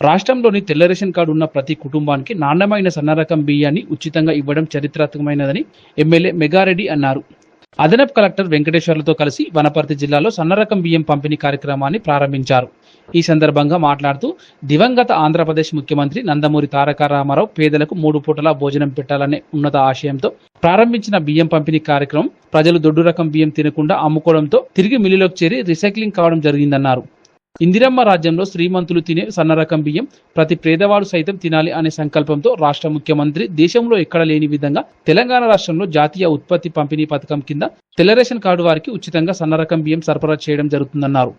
రాష్ట్రంలోని తెల్ల ration card ఉన్న ప్రతి కుటుంబానికి నాణ్యమైన సన్నరకం బియ్యాన్ని ఉచితంగా ఇవ్వడం చరిత్రాత్మకమైనదని ఎమ్మెల్యే మెగారెడ్డి అన్నారు. అదనపు కలెక్టర్ వెంకటేశ్వర్లతో కలిసి వనపర్తి జిల్లాలో సన్నరకం బియ్యం పంపిణీ కార్యక్రమాన్ని ప్రారంభించారు. ఈ సందర్భంగా మాట్లాడుతూ దివంగత ఆంధ్రప్రదేశ్ ముఖ్యమంత్రి నందమూరి తారక రామారావు పేదలకు మూడు పూటలా భోజనం పెట్టాలనే ఉన్నత ఆశయంతో ప్రారంభించిన బియ్యం పంపిణీ కార్యక్రమం ప్రజలు దొడ్డు రకం బియ్యం తినకుండా అమ్ముకోవడంతో తిరిగి మిల్లులోకి చేరి రీసైక్లింగ్ కావడం జరిగిందన్నారు. ఇందిరమ్మ రాజ్యంలో శ్రీమంతులు తినే సన్నరకం బియ్యం ప్రతి పేదవాడు సైతం తినాలి అనే సంకల్పంతో రాష్ట్ర ముఖ్యమంత్రి దేశంలో ఎక్కడ లేని విధంగా తెలంగాణ రాష్ట్రంలో జాతీయ ఉత్పత్తి పంపిణీ పథకం కింద తెల్ల రేషన్ కార్డు వారికి ఉచితంగా సన్నరకం బియ్యం సరఫరా చేయడం జరుగుతుందన్నారు.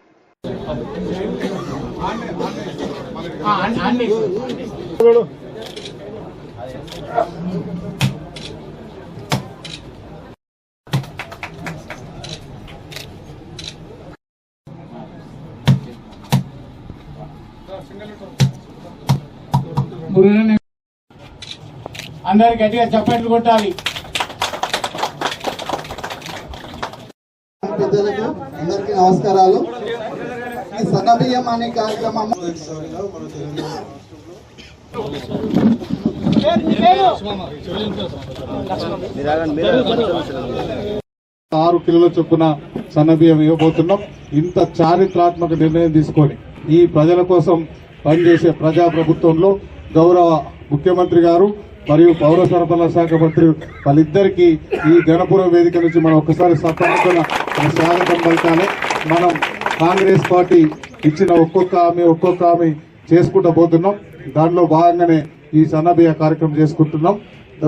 అందరు గట్టిగా చప్పట్లు కొట్టాలి. పెద్దలకు అందరికీ నమస్కారాలు. ఈ సన్న బియ్యం అనే కార్యక్రమం ఆరు కిలోల చొప్పున సన్నబియ్యం ఇవ్వబోతున్నాం. ఇంత చారిత్రాత్మక నిర్ణయం తీసుకొని ఈ ప్రజల కోసం పనిచేసే ప్రజా ప్రభుత్వంలో గౌరవ ముఖ్యమంత్రి గారు మరియు పౌర సరఫరాల శాఖ మంత్రి వాళ్ళిద్దరికీ ఈ గణపురం వేదిక నుంచి మనం ఒక్కసారి సత్తాన స్వాగతం పలకాలి. మనం కాంగ్రెస్ పార్టీ ఇచ్చిన ఒక్కొక్క హామీ ఒక్కొక్క హామీ చేసుకుంటూ పోతున్నాం. దానిలో భాగంగానే ఈ సన్నబియ్య కార్యక్రమం చేసుకుంటున్నాం.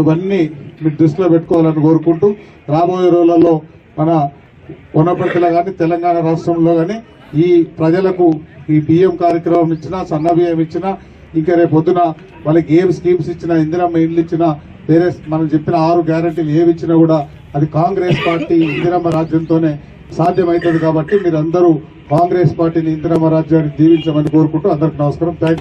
ఇవన్నీ మీరు దృష్టిలో పెట్టుకోవాలని కోరుకుంటూ రాబోయే రోజులలో మన వనపర్తిలో కానీ తెలంగాణ రాష్ట్రంలో కానీ ఈ ప్రజలకు ఈ బియ్యం కార్యక్రమం ఇచ్చినా సన్న బియ్యం ఇచ్చినా ఇంకా రేపు పొద్దున వాళ్ళకి ఏం స్కీమ్స్ ఇచ్చినా ఇందిరమ్మ ఇండ్లు ఇచ్చినా వేరే మనం చెప్పిన ఆరు గ్యారంటీలు ఏవి ఇచ్చినా కూడా అది కాంగ్రెస్ పార్టీ ఇందిరమ్మ రాజ్యంతోనే సాధ్యమవుతుంది కాబట్టి మీరందరూ కాంగ్రెస్ పార్టీని ఇందిరమ్మ రాజ్యాన్ని దీవించమని కోరుకుంటూ అందరికి నమస్కారం. థ్యాంక్